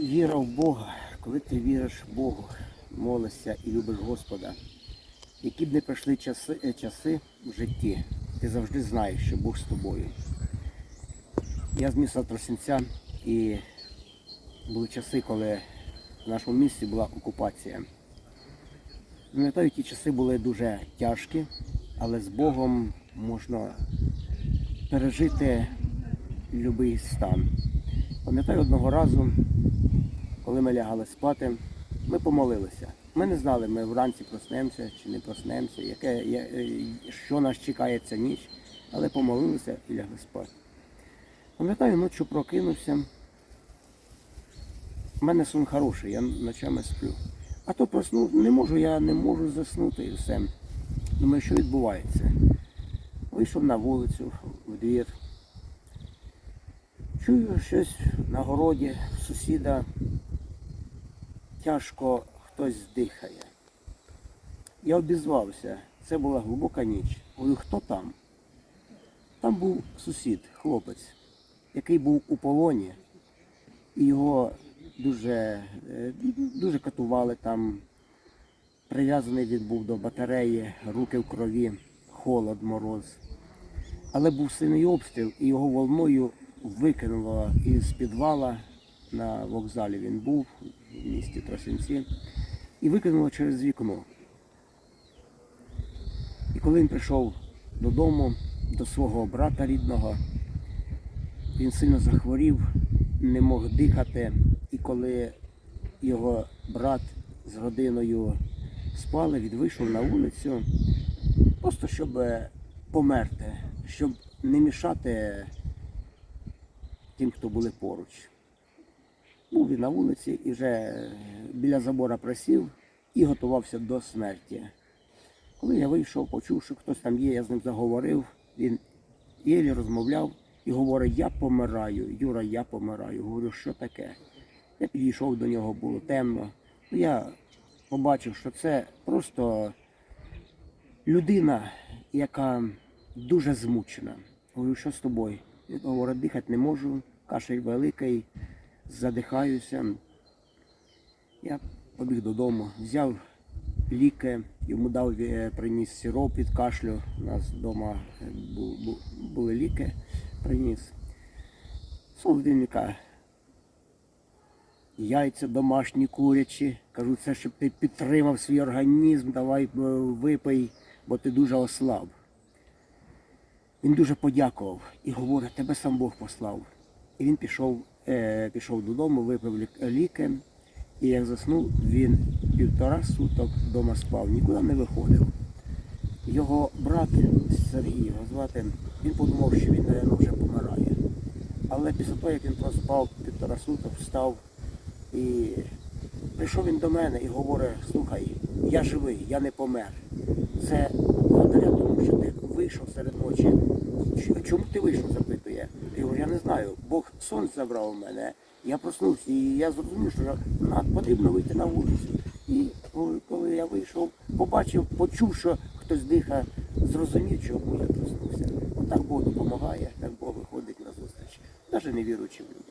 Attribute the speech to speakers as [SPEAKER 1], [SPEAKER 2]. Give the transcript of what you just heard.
[SPEAKER 1] віра в Бога, коли ти віриш в Богу, молишся і любиш Господа, які б не пройшли часи, е, часи в житті, ти завжди знаєш, що Бог з тобою. Я з міста Тросінця і були часи, коли в нашому місті була окупація. Пам'ятаю, ті часи були дуже тяжкі, але з Богом можна пережити будь-який стан. Пам'ятаю одного разу, коли ми лягали спати, ми помолилися. Ми не знали, ми вранці проснемося чи не проснемося, яке, е, що нас чекає ця ніч, але помолилися і лягли спати. Пам'ятаю, ночі прокинувся. У мене сон хороший, я ночами сплю. А то проснув, не можу, я не можу заснути і все. Думаю, що відбувається. Вийшов на вулицю, в двір. Чую щось на городі, сусіда тяжко хтось дихає. Я обізвався. Це була глибока ніч. Говорю, хто там? Там був сусід, хлопець, який був у полоні, і його дуже, е, дуже катували там. Прив'язаний він був до батареї, руки в крові, холод, мороз. Але був сильний обстріл, і його волною викинуло із підвала на вокзалі. Він був в місті Тросинці, і викинуло через вікно. І коли він прийшов додому, до свого брата рідного, він сильно захворів, не мог дихати. І коли його брат з родиною спали, він вийшов на вулицю, просто щоб е, померти, щоб не мішати тим, хто були поруч. Був він на вулиці і вже е, біля забора просів і готувався до смерті. Коли я вийшов, почув, що хтось там є, я з ним заговорив, він єлі розмовляв і говорить, я помираю, Юра, я помираю. Говорю, що таке? Я підійшов до нього, було темно. Ну, Я побачив, що це просто людина, яка дуже змучена. Говорю, що з тобою? Він говорить, дихати не можу, кашель великий, задихаюся. Я побіг додому, взяв ліки, йому дав, е, приніс сироп від кашлю. У нас вдома е, бу- бу- були ліки, приніс. Солодильника. Яйця домашні курячі. Кажу, це щоб ти підтримав свій організм, давай е, випий, бо ти дуже ослаб. Він дуже подякував і говорить, тебе сам Бог послав. І він пішов, пішов додому, випив лік- ліки. І як заснув, він півтора суток вдома спав, нікуди не виходив. Його брат Сергій його звати, він подумав, що він, мабуть, вже помирає. Але після того, як він проспав півтора суток, встав і прийшов він до мене і говорить, слухай, я живий, я не помер. Це благодаря тому, що ти вийшов серед ночі. Чому ти вийшов? запитує. Я говорю, я не знаю. Бог сон забрав у мене. Я проснувся і я зрозумів, що потрібно вийти на вулицю. І коли- я вийшов, побачив, почув, що хтось дихає, зрозумів, чому я проснувся. Отак Бог допомагає, так Бог виходить на зустріч. Навіть не віруючи в нього.